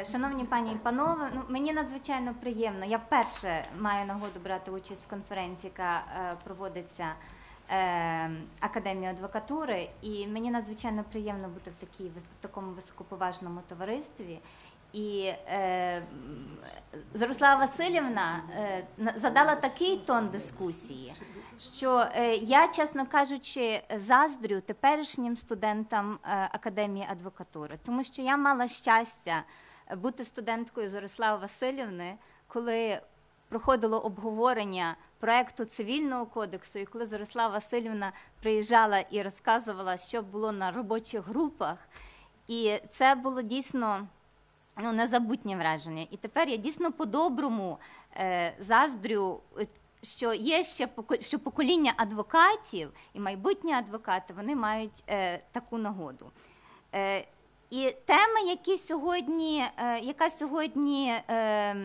Е, Шановні пані і панове, ну мені надзвичайно приємно. Я вперше маю нагоду брати участь в конференції, яка е, проводиться е, Академією адвокатури, і мені надзвичайно приємно бути в такій в такому високоповажному товаристві. І е, Зарослава Васильівна е, задала такий тон дискусії, що е, я, чесно кажучи, заздрю теперішнім студентам е, Академії адвокатури, тому що я мала щастя бути студенткою Зарослави Васильівни, коли проходило обговорення проекту цивільного кодексу, і коли Зарослава Васильівна приїжджала і розказувала, що було на робочих групах. І це було дійсно ну, незабутнє враження. І тепер я дійсно по-доброму е, заздрю, що є ще що покоління адвокатів і майбутні адвокати вони мають е, таку нагоду. Е, і тема, які сьогодні, е, яка сьогодні е,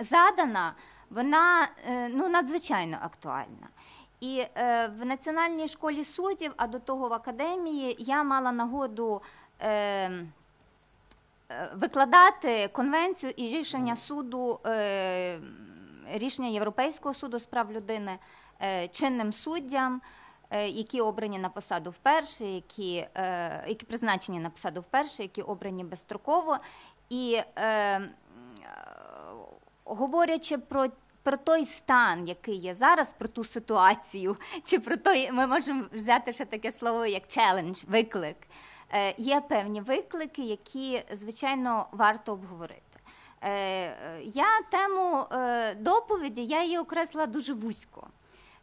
задана, вона е, ну, надзвичайно актуальна. І в Національній школі суддів, а до того в академії, я мала нагоду викладати конвенцію і рішення суду, рішення Європейського суду з прав людини чинним суддям, які обрані на посаду вперше, які, е, які призначені на посаду вперше, які обрані безстроково. І е, говорячи про, про той стан, який є зараз, про ту ситуацію, чи про той, ми можемо взяти ще таке слово як челендж, виклик. Е, є певні виклики, які, звичайно, варто обговорити. Е, е, я тему е, доповіді я її окреслила дуже вузько.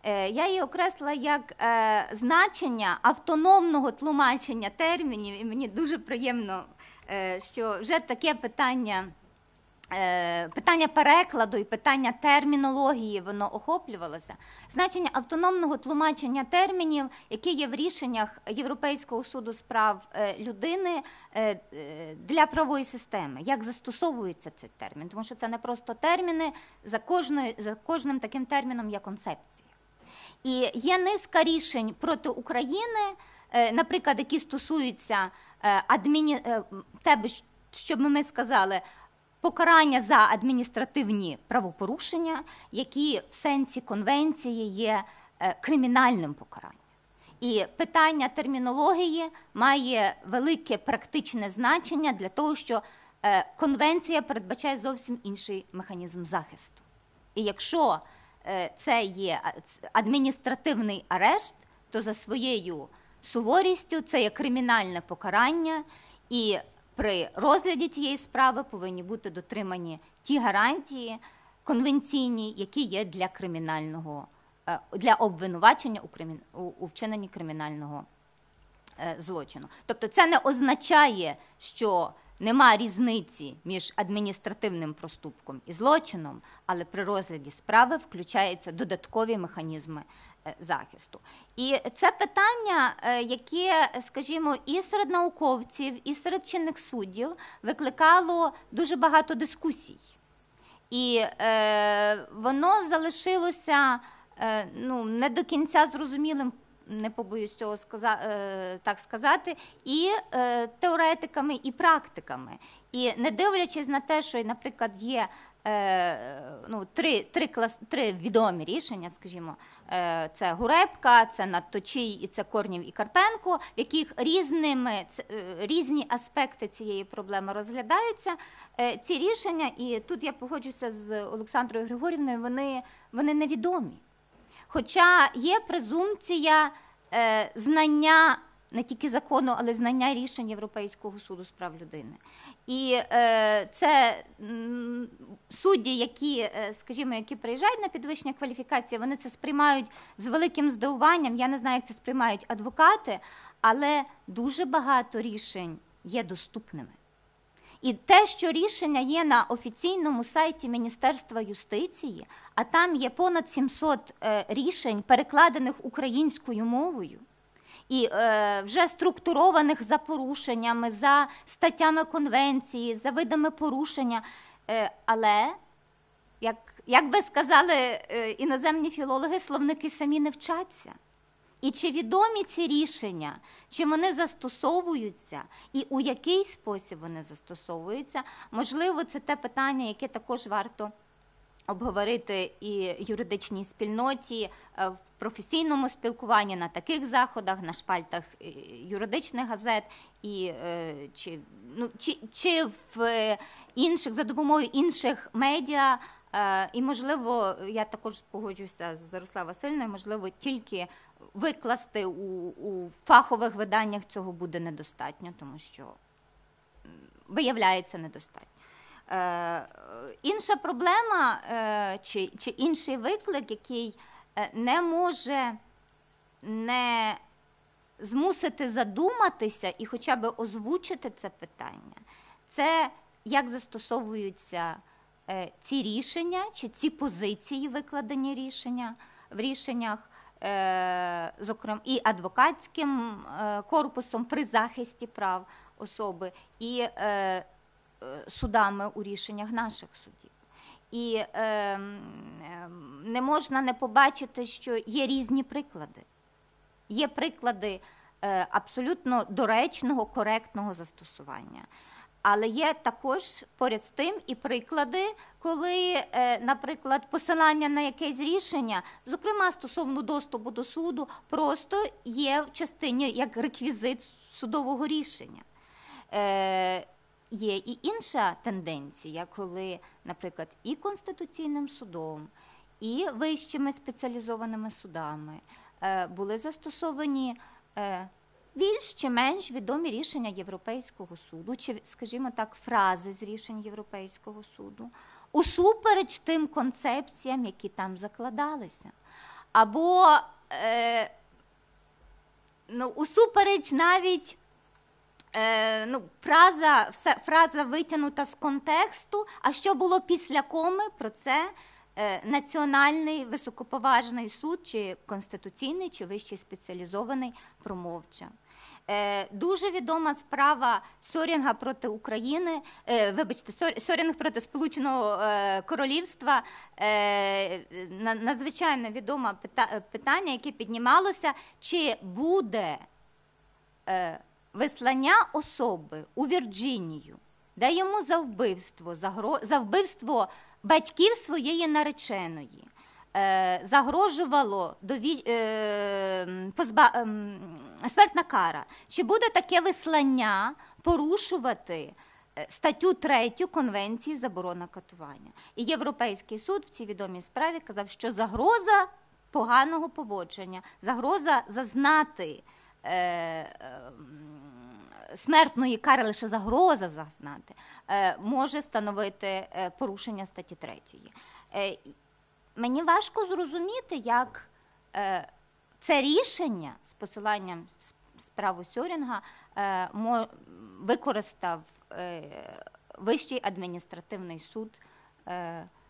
Е, Я її окресла як е, значення автономного тлумачення термінів, і мені дуже приємно, е, що вже таке питання. Питання перекладу і питання термінології воно охоплювалося. Значення автономного тлумачення термінів, які є в рішеннях Європейського суду з прав людини для правової системи. Як застосовується цей термін? Тому що це не просто терміни, за, кожною, за кожним таким терміном є концепція. І є низка рішень проти України, е, наприклад, які стосуються е, адміні... е, тебе, щоб ми сказали, покарання за адміністративні правопорушення, які в сенсі конвенції є кримінальним покаранням. І питання термінології має велике практичне значення для того, що конвенція передбачає зовсім інший механізм захисту. І якщо це є адміністративний арешт, то за своєю суворістю це є кримінальне покарання, і при розгляді тієї справи повинні бути дотримані ті гарантії конвенційні, які є для кримінального е, для обвинувачення у вчиненні кримінального е, злочину. Тобто це не означає, що нема різниці між адміністративним проступком і злочином, але при розгляді справи включаються додаткові механізми е, захисту. І це питання, е, яке, скажімо, і серед науковців, і серед чинних суддів викликало дуже багато дискусій. І е, воно залишилося е, ну, не до кінця зрозумілим, не побоюсь цього е, так сказати, і е, теоретиками, і практиками. І не дивлячись на те, що, наприклад, є е, ну, три, три, клас, три відомі рішення, скажімо, це Гурепка, це Надточій і це Корнів і Карпенко, в яких різними, різні аспекти цієї проблеми розглядаються. Ці рішення, і тут я погоджуся з Олександрою Григорівною, вони, вони невідомі. Хоча є презумпція знання не тільки закону, але знання рішень Європейського суду з прав людини. І е, це судді, які, е, скажімо, які приїжджають на підвищення кваліфікації, вони це сприймають з великим здивуванням. Я не знаю, як це сприймають адвокати, але дуже багато рішень є доступними. І те, що рішення є на офіційному сайті Міністерства юстиції, а там є понад 700 е, рішень, перекладених українською мовою, і е, вже структурованих за порушеннями, за статтями конвенції, за видами порушення. Е, але, як, як би сказали е, іноземні філологи, словники самі не вчаться. І чи відомі ці рішення, чи вони застосовуються, і у який спосіб вони застосовуються? Можливо, це те питання, яке також варто обговорити і юридичній спільноті е, в професійному спілкуванні на таких заходах, на шпальтах е, юридичних газет, і е, чи, ну, чи, чи в інших за допомогою інших медіа. І, можливо, я також погоджуся з Зарославою Васильною, можливо, тільки викласти у, у фахових виданнях цього буде недостатньо, тому що виявляється недостатньо. Е, Інша проблема е, чи, чи інший виклик, який е, не може не змусити задуматися і хоча б озвучити це питання, це як застосовуються е, ці рішення чи ці позиції, викладені рішення в рішеннях. Е, зокрема, і адвокатським е, корпусом при захисті прав особи, і е, судами у рішеннях наших судів. І не можна не побачити, що є різні приклади. Є приклади абсолютно доречного, коректного застосування. Але є також поряд з тим і приклади, коли, е, наприклад, посилання на якесь рішення, зокрема стосовно доступу до суду, просто є в частині як реквізит судового рішення. Е, Є і інша тенденція, коли, наприклад, і Конституційним судом, і вищими спеціалізованими судами е, були застосовані більш чи менш відомі рішення Європейського суду, чи, скажімо так, фрази з рішень Європейського суду, усупереч тим концепціям, які там закладалися. Або е, ну, усупереч навіть е, ну, фраза, фраза витягнута з контексту, а що було після коми, про це. Е, національний високоповажний суд, чи конституційний, чи вищий спеціалізований промовча. Е, дуже відома справа Сорінга проти України. Е, вибачте, Сорінг проти Сполученого Королівства. Надзвичайно відоме питання, яке піднімалося, чи буде вислання особи у Вірджинію, де йому за вбивство, за вбивство батьків своєї нареченої. Е, загрожувало дові... Е, позба... Ем, смертна кара. Чи буде таке вислання порушувати е, статтю 3 Конвенції заборона катування? І Європейський суд в цій відомій справі казав, що загроза поганого поводження, загроза зазнати е, е, смертної кари, лише загроза зазнати, е, може становити е, порушення статті 3. Е, мені важко зрозуміти, як це рішення з посиланням справу Сьорінга використав Вищий адміністративний суд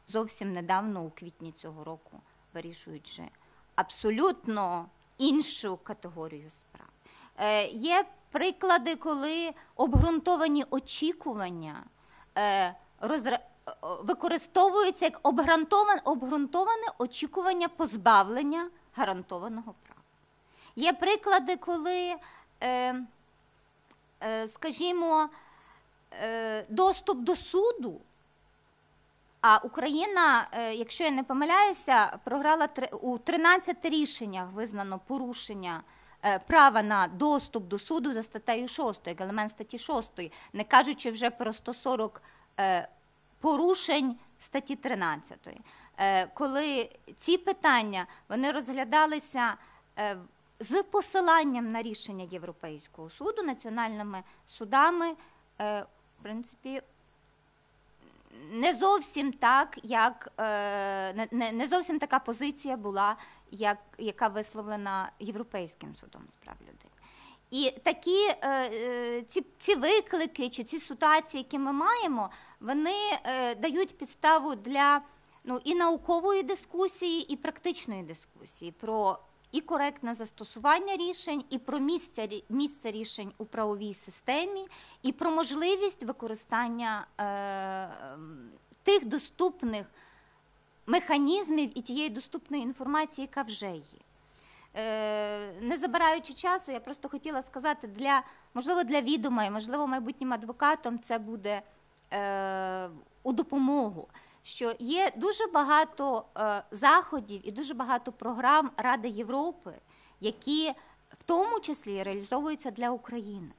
зовсім недавно, у квітні цього року, вирішуючи абсолютно іншу категорію справ. Є приклади, коли обґрунтовані очікування. Е, розра використовується як обґрунтоване, обґрунтоване очікування позбавлення гарантованого права. Є приклади, коли, е, е, скажімо, доступ до суду. А Україна, якщо я не помиляюся, програла у 13 рішеннях визнано порушення права на доступ до суду за статтею 6, як елемент статті 6, не кажучи вже про 140 порушень статті 13, е, коли ці питання вони розглядалися е, з посиланням на рішення Європейського суду національними судами, е, в принципі. Не зовсім так, як не, не зовсім така позиція була, як яка висловлена Європейським судом з прав людини. І такі ці ці виклики чи ці ситуації, які ми маємо, вони е, дають підставу для ну, і наукової дискусії, і практичної дискусії про і коректне застосування рішень, і про місце місце рішень у правовій системі, і про можливість використання е, тих доступних механізмів і тієї доступної інформації, яка вже є. е, не забираючи часу, я просто хотіла сказати для можливо для відома і можливо майбутнім адвокатом це буде е, у допомогу. Що є дуже багато е, заходів і дуже багато програм Ради Європи, які в тому числі реалізовуються для України.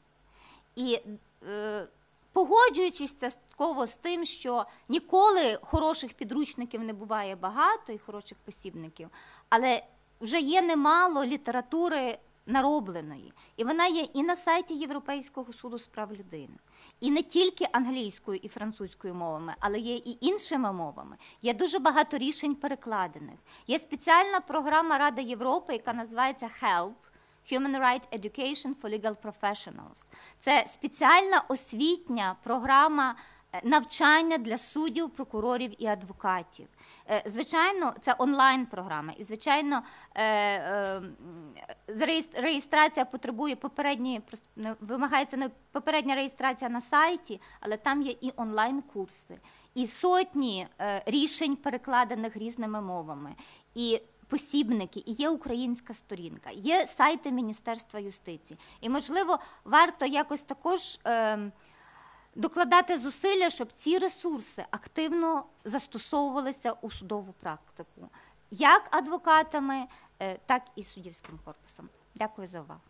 І е, погоджуючись частково з тим, що ніколи хороших підручників не буває багато і хороших посібників, але вже є немало літератури наробленої, і вона є і на сайті Європейського суду з прав людини, і не тільки англійською і французькою мовами, але є і іншими мовами. Є дуже багато рішень перекладених. Є спеціальна програма Ради Європи, яка називається HELP. Human Rights Education for Legal Professionals. Це спеціальна освітня програма е, навчання для суддів, прокурорів і адвокатів. Е, Звичайно, це онлайн програма, і звичайно, е, е, реєстрація потребує попередньої вимагається попередня реєстрація на сайті, але там є і онлайн курси, і сотні рішень перекладених різними мовами. І посібники, і є українська сторінка, є сайти Міністерства юстиції. І, можливо, варто якось також е, докладати зусилля, щоб ці ресурси активно застосовувалися у судову практику, як адвокатами, е, так і суддівським корпусом. Дякую за увагу.